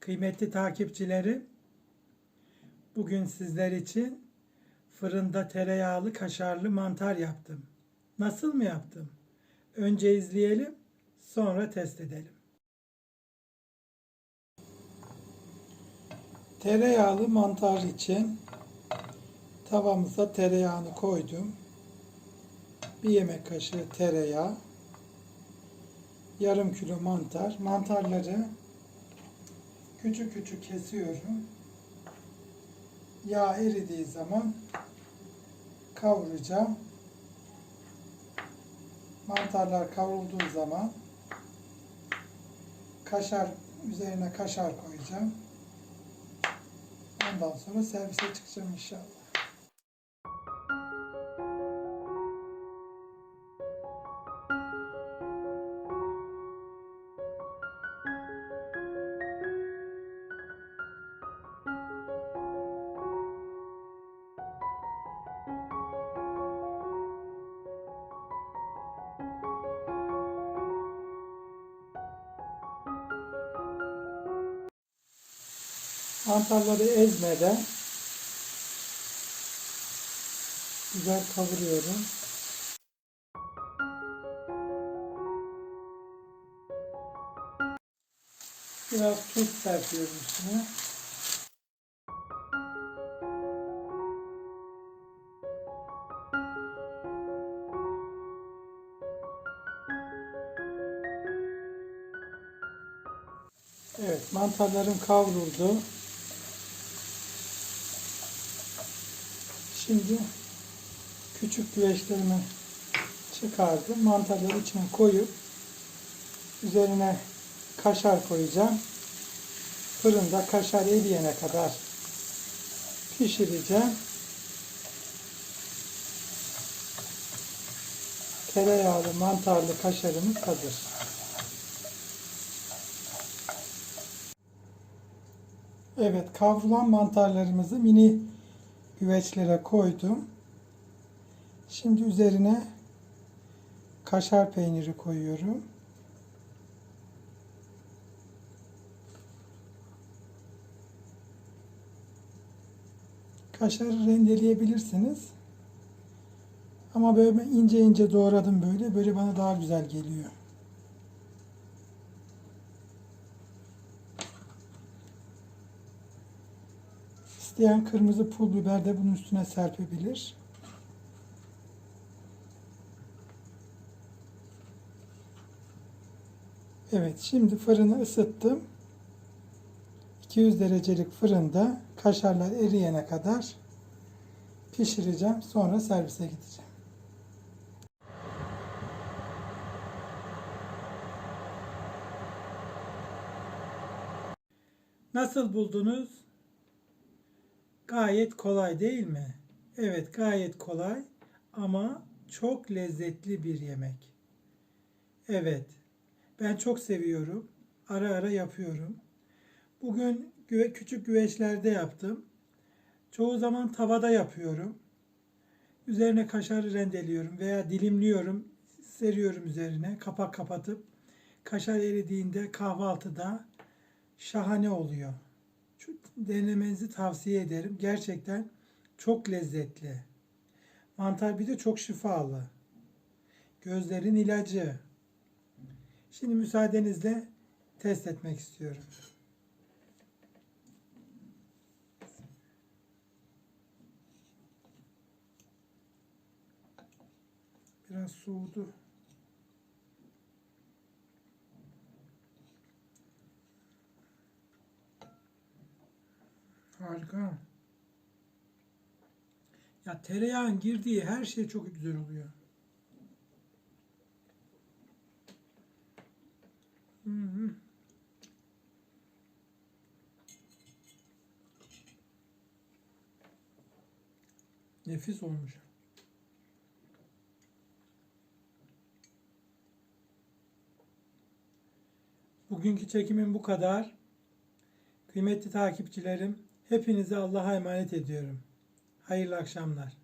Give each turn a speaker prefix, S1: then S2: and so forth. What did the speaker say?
S1: Kıymetli takipçilerim, bugün sizler için fırında tereyağlı kaşarlı mantar yaptım. Nasıl mı yaptım? Önce izleyelim, sonra test edelim. Tereyağlı mantar için tavamıza tereyağını koydum. Bir yemek kaşığı tereyağı, yarım kilo mantar. Mantarları küçük küçük kesiyorum. Yağ eridiği zaman kavuracağım. Mantarlar kavrulduğu zaman kaşar üzerine kaşar koyacağım. Ondan sonra servise çıkacağım inşallah. Mantarları ezmeden güzel kavuruyorum. Biraz tuz serpiyorum üstüne. Evet, mantarlarım kavruldu. Şimdi küçük güveçlerimi çıkardım. Mantarları içine koyup üzerine kaşar koyacağım. Fırında kaşar eriyene kadar pişireceğim. Tereyağlı mantarlı kaşarımız hazır. Evet, kavrulan mantarlarımızı mini güveçlere koydum. Şimdi üzerine kaşar peyniri koyuyorum. Kaşarı rendeleyebilirsiniz. Ama böyle ince ince doğradım böyle. Böyle bana daha güzel geliyor. İsteyen kırmızı pul biber de bunun üstüne serpebilir. Evet, şimdi fırını ısıttım. 200 derecelik fırında kaşarlar eriyene kadar pişireceğim. Sonra servise gideceğim. Nasıl buldunuz? Gayet kolay değil mi? Evet, gayet kolay ama çok lezzetli bir yemek. Evet, ben çok seviyorum. Ara ara yapıyorum. Bugün güve, küçük güveçlerde yaptım. Çoğu zaman tavada yapıyorum. Üzerine kaşarı rendeliyorum veya dilimliyorum. Seriyorum üzerine kapak kapatıp kaşar eridiğinde kahvaltıda şahane oluyor. Şu denemenizi tavsiye ederim. Gerçekten çok lezzetli. Mantar bir de çok şifalı. Gözlerin ilacı. Şimdi müsaadenizle test etmek istiyorum. Biraz soğudu. Harika. Ya tereyağın girdiği her şey çok güzel oluyor. Hı hı. Nefis olmuş. Bugünkü çekimim bu kadar. Kıymetli takipçilerim, hepinizi Allah'a emanet ediyorum. Hayırlı akşamlar.